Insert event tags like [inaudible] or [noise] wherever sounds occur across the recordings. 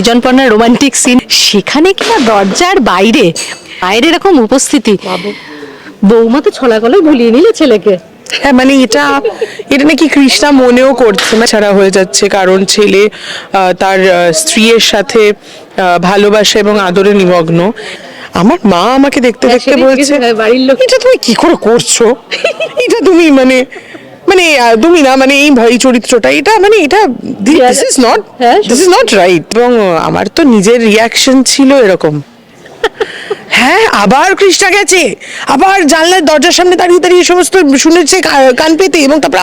জনপন্নার romantic scene সেখানে কিনা দরজার বাইরে বাইরে এরকম উপস্থিতি। বৌমা তো ছলা গলায় ভুলিয়ে নিলে ছেলেকে। হ্যাঁ মানে এটা এটা নাকি কৃষ্ণা মনেও করছে না ছাড়া হয়ে যাচ্ছে কারণ ছেলে তার স্ত্রীর সাথে ভালোবাসা এবং আদরে নিমগ্ন। আমার মা আমাকে দেখতে হ্যাঁ, দেখতে বলছে বাড়ির লোক- এটা তুমি কি করে করছ? এটা তুমি মানে মানে একদমই তুমি না মানে এই এই চরিত্রটা এটা মানে এটা this is not this is not right এবং আমার তো নিজের রিয়াকশন ছিল এরকম। হ্যাঁ আবার কৃষ্ণা গেছে। আবার জানলার দরজার সামনে দাঁড়িয়ে দাঁড়িয়ে সমস্ত শুনেছে কান পেতে এবং তারপর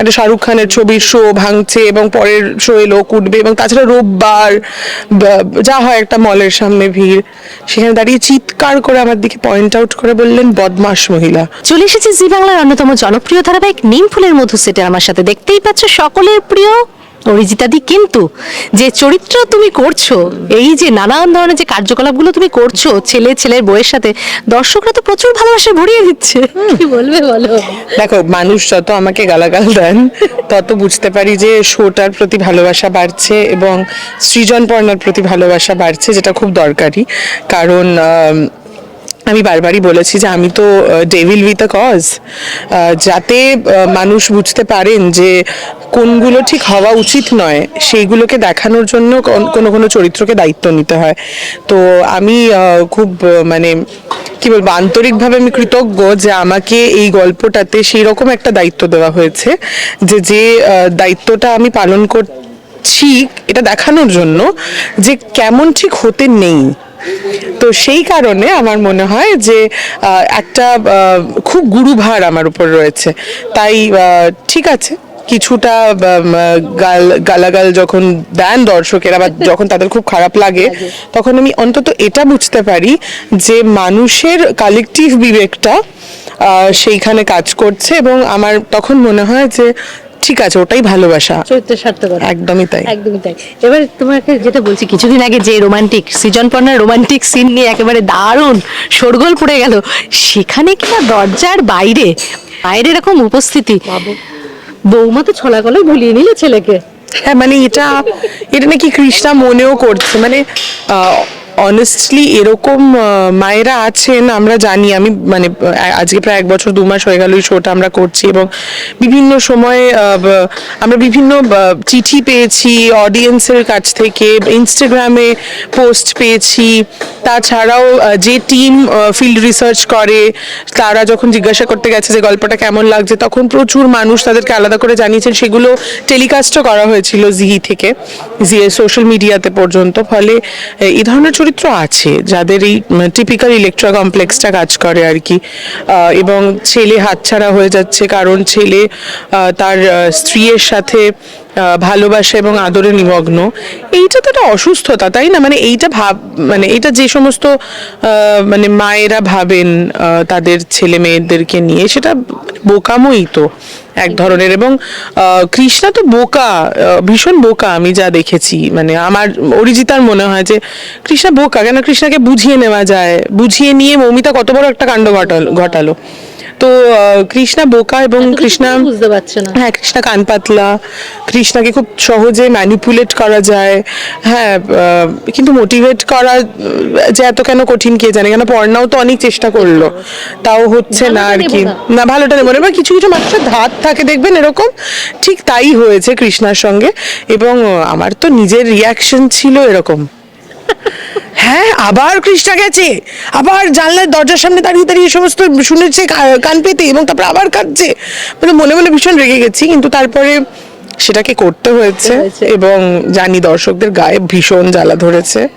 একটা শাহরুখ খানের ছবির শো ভাঙছে এবং পরের শো এ লোক উঠবে এবং তাছাড়া রোববার যা হয় একটা মলের সামনে ভিড়। সেখানে দাঁড়িয়ে চিৎকার করে আমার দিকে পয়েন্ট আউট করে বললেন বদমাস মহিলা। চলে এসেছে জি বাংলার অন্যতম জনপ্রিয় ধারাবাহিক নিম ফুলের মধু সেটে আমার সাথে দেখতেই পাচ্ছ সকলের প্রিয় অরিজিতাদি কিন্তু যে চরিত্র তুমি করছ এই যে নানান ধরনের যে কার্যকলাপগুলো তুমি করছ ছেলে ছেলের বইয়ের সাথে দর্শকরা তো প্রচুর ভালোবাসা ভরিয়ে দিচ্ছে। কি বলবে বলো? দেখো মানুষ যত আমাকে গালাগাল দেন তত বুঝতে পারি যে শোটার প্রতি ভালোবাসা বাড়ছে এবং সৃজন পর্ণার প্রতি ভালোবাসা বাড়ছে যেটা খুব দরকারি। কারণ আম, বারবারই বলেছি যে আমি তো ডেভিল উইথ আ কজ যাতে মানুষ বুঝতে পারেন যে কোনগুলো ঠিক হওয়া উচিত নয় সেইগুলোকে দেখানোর জন্য কোনো কোনো চরিত্রকে দায়িত্ব নিতে হয়। তো আমি খুব মানে কি বলব আন্তরিকভাবে আমি কৃতজ্ঞ যে আমাকে এই গল্পটাতে সেই রকম একটা দায়িত্ব দেওয়া হয়েছে যে যে দায়িত্বটা আমি পালন করছি এটা দেখানোর জন্য যে কেমন ঠিক হতে নেই। তো সেই কারণে আমার মনে হয় যে একটা খুব গুরুভার আমার উপর রয়েছে। তাই ঠিক আছে কিছুটা গাল গালাগাল যখন দেন দর্শকেরা বা যখন তাদের খুব খারাপ লাগে তখন আমি অন্তত এটা বুঝতে পারি যে মানুষের কালেকটিভ বিবেকটা সেইখানে কাজ করছে এবং আমার তখন মনে হয় যে ঠিক আছে ওটাই ভালোবাসা। চরিত্রের সার্থকতা একদমই তাই। একদমই তাই। এবার তোমাকে যেটা বলছি কিছুদিন আগে যে রোমান্টিক সৃজন পর্ণার রোমান্টিক সিন নিয়ে একেবারে দারুণ শোরগোল পড়ে গেল সেখানে কিনা দরজার বাইরে বাইরে এরকম উপস্থিতি। বৌমা তো ছলা গলায় ভুলিয়ে নিলে ছেলেকে। হ্যাঁ মানে এটা এটা নাকি কৃষ্ণা মনেও করছে মানে অনেস্টলি এরকম মায়েরা আছেন, আমরা জানি, আমি মানে আজকে প্রায় এক বছর, দু মাস হয়ে গেল এই শোটা আমরা করছি এবং বিভিন্ন সময়ে আমরা বিভিন্ন চিঠি পেয়েছি অডিয়েন্সের কাছ থেকে ইনস্টাগ্রামে পোস্ট পেয়েছি। তাছাড়াও যে টিম ফিল্ড রিসার্চ করে, তারা যখন জিজ্ঞাসা করতে গেছে যে গল্পটা কেমন লাগছে, তখন প্রচুর মানুষ তাদেরকে আলাদা করে জানিয়েছেন। সেগুলো টেলিকাস্টও করা হয়েছিল জিহি থেকে জিএ সোশ্যাল মিডিয়াতে পর্যন্ত। ফলে এই ধরনের চরিত্র আছে, যাদের এই টিপিক্যাল ইলেকট্রা কমপ্লেক্সটা কাজ করে আর কি। এবং ছেলে হাতছাড়া হয়ে যাচ্ছে কারণ ছেলে তার স্ত্রীর সাথে ভালোবাসা এবং আদরে নিমগ্ন। এইটা তো একটা অসুস্থতা, তাই না? মানে এইটা ভাব মানে এটা যে সমস্ত মানে মায়েরা ভাবেন তাদের ছেলে মেয়েদেরকে নিয়ে, সেটা বোকামোই তো এক ধরনের। এবং কৃষ্ণা তো বোকা ভীষণ বোকা, আমি যা দেখেছি। মানে আমার, অরিজিতার মনে হয় যে কৃষ্ণা বোকা, কেন কৃষ্ণাকে বুঝিয়ে নেওয়া যায়? বুঝিয়ে নিয়ে মৌমিতা কত বড় একটা কাণ্ড ঘটালো ঘটালো। তো কৃষ্ণা বোকা এবং কৃষ্ণা বুঝতে পারছে না। হ্যাঁ কৃষ্ণা কান পাতলা। কৃষ্ণাকে খুব সহজে ম্যানিপুলেট করা যায়। হ্যাঁ কিন্তু মোটিভেট করা যে এত কেন কঠিন কে জানে? কেন পড়নাও তো অনেক চেষ্টা করল। তাও হচ্ছে না আর কি। না। ভালোটা নেব এবার কিছু কিছু মানুষের ধাত থাকে দেখবেন এরকম? ঠিক তাই হয়েছে কৃষ্ণার সঙ্গে। এবং আমার তো নিজের রিয়াকশন ছিল এরকম। [laughs] হ্যাঁ আবার কৃষ্ণা গেছে। আবার জানলার দরজার সামনে দাঁড়িয়ে দাঁড়িয়ে এই সমস্ত শুনেছে কান পেতে এবং তারপর আবার কাঁদছে। মানে মনে মনে ভীষণ রেগে গেছি কিন্তু তারপরে সেটাকে করতে হয়েছে। এবং জানি দর্শকদের গায়ে ভীষণ জ্বালা ধরেছে।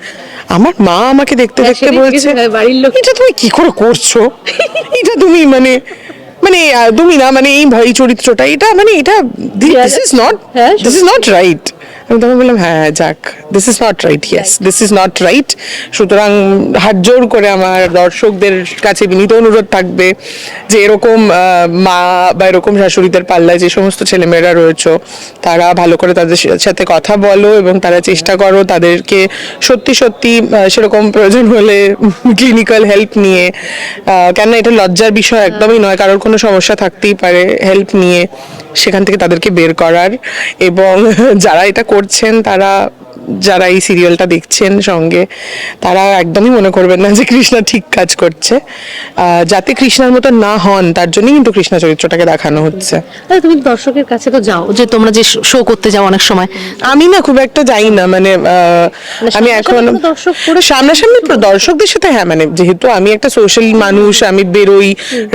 আমার মা আমাকে দেখতে হ্যাঁ, দেখতে বলছে জিজ্ঞেস বাড়ির লোক- এটা তুমি কি করে করছ? এটা তুমি মানে মানে তুমি না মানে এই চরিত্রটা এটা মানে এটা this is not this is not right আমি তখন বললাম হ্যাঁ যাক this is not right yes this is not right সুতরাং হাত জোর করে আমার দর্শকদের কাছে বিনীত অনুরোধ থাকবে যে এরকম মা বা এরকম শাশুড়িদের পাল্লায় যে সমস্ত ছেলেমেয়েরা রয়েছে তারা ভালো করে তাদের সাথে কথা বলো এবং তারা চেষ্টা করো তাদেরকে সত্যি সত্যি সেরকম প্রয়োজন হলে ক্লিনিক্যাল হেল্প নিয়ে আহ, কেন এটা লজ্জার বিষয় একদমই নয় কারোর কোনো সমস্যা থাকতেই পারে হেল্প নিয়ে সেখান থেকে তাদেরকে বের করার এবং যারা এটা করছেন তারা যারা এই সিরিয়ালটা দেখছেন সঙ্গে তারা একদমই মনে করবেন না যে কৃষ্ণা ঠিক কাজ করছে। যাতে কৃষ্ণার মতো না হন তার জন্যই কিন্তু কৃষ্ণা চরিত্রটাকে দেখানো হচ্ছে। তুমি দর্শকের কাছে তো যাও যে তোমরা যে শো করতে যাও অনেক সময়। আমি না খুব একটা যাই না মানে আমি সামনাসামনি এখন সামনাসামনি তো দর্শকদের সাথে হ্যাঁ মানে যেহেতু আমি একটা সোশ্যাল মানুষ আমি বেরোই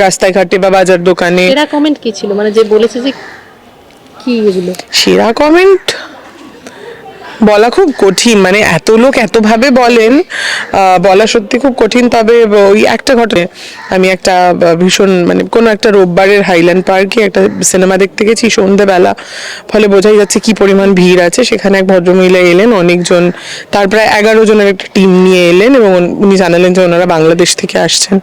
রাস্তায় ঘাটে বা বাজার দোকানে। এরা কমেন্ট কি ছিল? মানে যে বলেছে যে কি এগুলো? সেরা কমেন্ট বলা খুব কঠিন মানে এত লোক এতভাবে বলেন বলা সত্যি খুব কঠিন, তবে ওই একটা ঘটে আমি একটা ভীষণ মানে কোনো একটা রোববারের হাইল্যান্ড পার্কে একটা সিনেমা দেখতে গেছি সন্ধেবেলা ফলে বোঝাই যাচ্ছে কি পরিমাণ ভিড় আছে, সেখানে এক ভদ্রমহিলা এলেন, অনেকজন, তার প্রায় এগারো জনের একটা টিম নিয়ে এলেন, এবং উনি জানালেন যে ওনারা বাংলাদেশ থেকে আসছেন,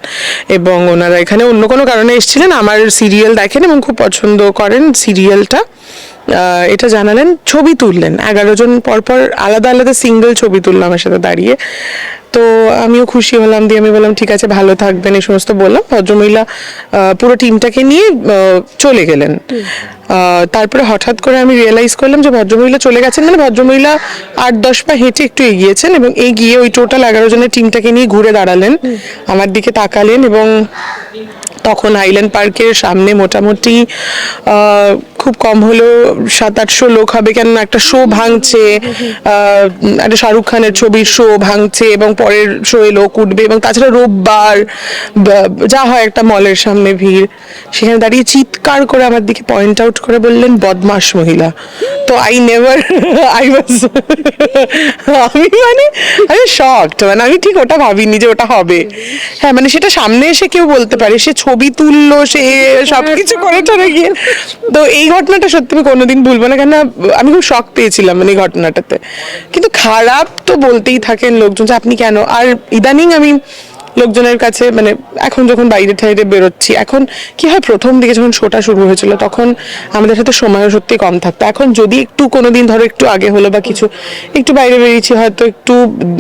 এবং ওনারা এখানে অন্য কোনো কারণে এসেছিলেন, আমার সিরিয়াল দেখেন এবং খুব পছন্দ করেন সিরিয়ালটা এটা জানালেন ছবি তুললেন। এগারো জন পরপর আলাদা আলাদা সিঙ্গেল ছবি তুললাম আমার সাথে দাঁড়িয়ে। তো আমিও খুশি হলাম দিয়ে আমি বললাম ঠিক আছে ভালো থাকবেন। এই সমস্ত বললাম। ভদ্রমহিলা পুরো টিমটাকে নিয়ে চলে গেলেন। তারপরে হঠাৎ করে আমি রিয়েলাইজ করলাম যে ভদ্রমহিলা চলে গেছেন। মানে ভদ্রমহিলা আট দশ পা হেঁটে একটু এগিয়েছেন এবং এগিয়ে ওই টোটাল এগারো জনের টিমটাকে নিয়ে ঘুরে দাঁড়ালেন। আমার দিকে তাকালেন এবং তখন আইল্যান্ড পার্কের সামনে মোটামুটি খুব কম হলেও সাত আটশো লোক হবে কেন একটা শো ভাঙছে। একটা শাহরুখ খানের ছবির শো ভাঙছে এবং পরের শো এ লোক উঠবে এবং তাছাড়া রোববার যা হয় একটা মলের সামনে ভিড়। সেখানে দাঁড়িয়ে চিৎকার করে আমার দিকে পয়েন্ট আউট করে বললেন বদমাস মহিলা। তো আই নেভার আই ওয়াজ আমি মানে আমি শকড মানে আমি ঠিক ওটা ভাবিনি যে ওটা হবে। হ্যাঁ মানে সেটা সামনে এসে কেউ বলতে পারে, সে ছবি তুললো, সে সবকিছু করে টরে গিয়ে। তো এই ঘটনাটা সত্যি আমি কোনোদিন ভুলবো না কেন আমি খুব শখ পেয়েছিলাম মানে এই ঘটনাটাতে। কিন্তু খারাপ তো বলতেই থাকেন লোকজন যে আপনি কেন? আর ইদানিং আমি লোকজনের কাছে মানে এখন যখন বাইরে ঠাইরে বেরোচ্ছি, এখন কি হয়, প্রথম দিকে যখন শোটা শুরু হয়েছিল, তখন আমাদের সাথে সময়ও সত্যি কম থাকতো। এখন যদি একটু কোনো দিন ধরো একটু আগে হলো বা কিছু, একটু বাইরে বেরিয়েছি, হয়তো একটু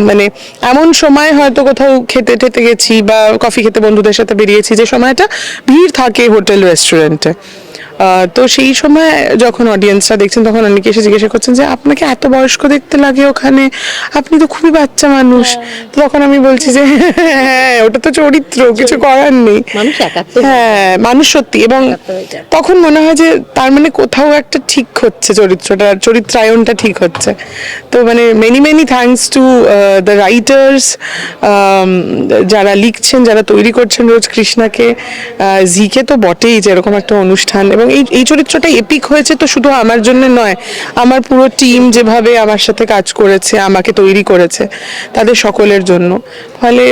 মানে এমন সময় হয়তো কোথাও খেতে টেতে গেছি বা কফি খেতে বন্ধুদের সাথে বেরিয়েছি, যে সময়টা ভিড় থাকে হোটেল, রেস্টুরেন্টে। তো সেই সময় যখন অডিয়েন্সরা দেখছেন তখন অনেকে এসে জিজ্ঞাসা করছেন যে আপনাকে এত বয়স্ক দেখতে লাগে ওখানে? আপনি তো খুবই বাচ্চা মানুষ। তো তখন আমি বলছি যে হ্যাঁ ওটা তো চরিত্র কিছু করার নেই। হ্যাঁ মানুষ সত্যি। এবং তখন মনে হয় যে তার মানে কোথাও একটা ঠিক হচ্ছে চরিত্রটা চরিত্রায়নটা ঠিক হচ্ছে। তো মানে many many thanks to the writers যারা লিখছেন যারা তৈরি করছেন রোজ কৃষ্ণাকে। জিকে তো বটেই যে এরকম একটা অনুষ্ঠান। এবং এই এই চরিত্রটা এপিক হয়েছে তো শুধু আমার জন্য নয়। আমার পুরো টিম যেভাবে আমার সাথে কাজ করেছে আমাকে তৈরি করেছে তাদের সকলের জন্য। ফলে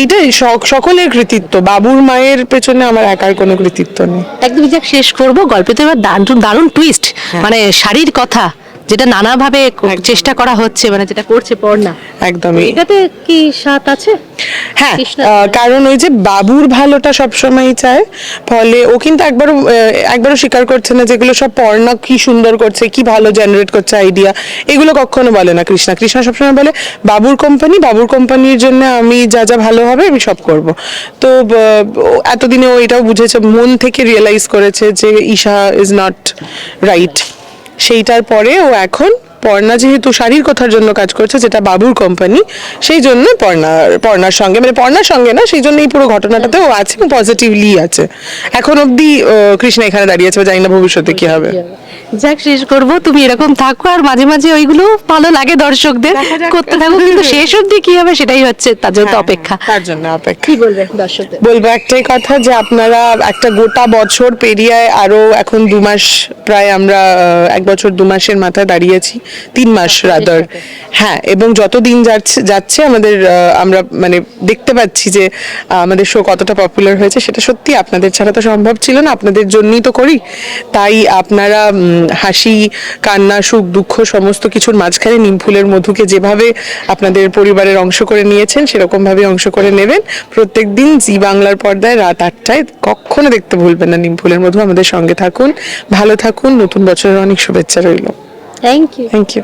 এইটাই সকলের কৃতিত্ব। বাবুর মায়ের পেছনে আমার একার কোনো কৃতিত্ব নেই। একদম যাক শেষ করব। গল্পে তো এবার দারুণ দারুণ টুইস্ট মানে শাড়ির কথা। যেটা নানাভাবে চেষ্টা করা হচ্ছে মানে যেটা করছে পড়না একদমই। এটাতে কি স্বাদ আছে? হ্যাঁ কারণ ওই যে বাবুর ভালোটা সবসময়ই চায় ফলে ও কিন্তু একবারও একবারও স্বীকার করছে না যেগুলো সব পড়না কি সুন্দর করছে কি ভালো জেনারেট করছে আইডিয়া এগুলো কখনো বলে না কৃষ্ণা। কৃষ্ণা সবসময় বলে বাবুর কোম্পানি বাবুর কোম্পানির জন্য আমি যা যা ভালো হবে আমি সব করব। তো এতদিনে ও এটাও বুঝেছে মন থেকে রিয়েলাইজ করেছে যে ঈশা ইজ নট রাইট সেইটার পরে ও এখন পর্ণা যেহেতু শাড়ির কথার জন্য কাজ করছে, যেটা বাবুর কোম্পানি সেই জন্য পর্ণার পর্ণার সঙ্গে মানে পর্ণার সঙ্গে না, সেই জন্য এই পুরো ঘটনাটাতে ও আছে পজিটিভলি আছে। এখন অব্দি কৃষ্ণা এখানে দাঁড়িয়ে আছে জানি না ভবিষ্যতে কি হবে। যাক শেষ করব। তুমি এরকম থাকো আর মাঝে মাঝে ওইগুলো ভালো লাগে দর্শকদের। করতে থাকো কিন্তু শেষ অবধি কি হবে সেটাই হচ্ছে তার জন্য অপেক্ষা। তার জন্য অপেক্ষা। কি বলবে দর্শকদের? বলব একটাই কথা যে আপনারা একটা গোটা বছর পেরিয়ে আরও এখন দু মাস প্রায় আমরা এক বছর দু মাসের মাথায় দাঁড়িয়েছি তিন মাস রাদার হ্যাঁ এবং যত দিন যাচ্ছে যাচ্ছে আমাদের আমরা মানে দেখতে পাচ্ছি যে আমাদের শো কতটা পপুলার হয়েছে সেটা সত্যি আপনাদের ছাড়া তো সম্ভব ছিল না। আপনাদের জন্যই তো করি। তাই আপনারা হাসি কান্না সুখ দুঃখ সমস্ত কিছুর মাঝখানে নিমফুলের মধুকে যেভাবে আপনাদের পরিবারের অংশ করে নিয়েছেন সেরকমভাবে অংশ করে নেবেন। প্রত্যেক দিন জি বাংলার পর্দায় রাত আটটায় কখনো দেখতে ভুলবেন না নিমফুলের মধু। আমাদের সঙ্গে থাকুন ভালো থাকুন নতুন বছরের অনেক শুভেচ্ছা রইল। Thank you thank you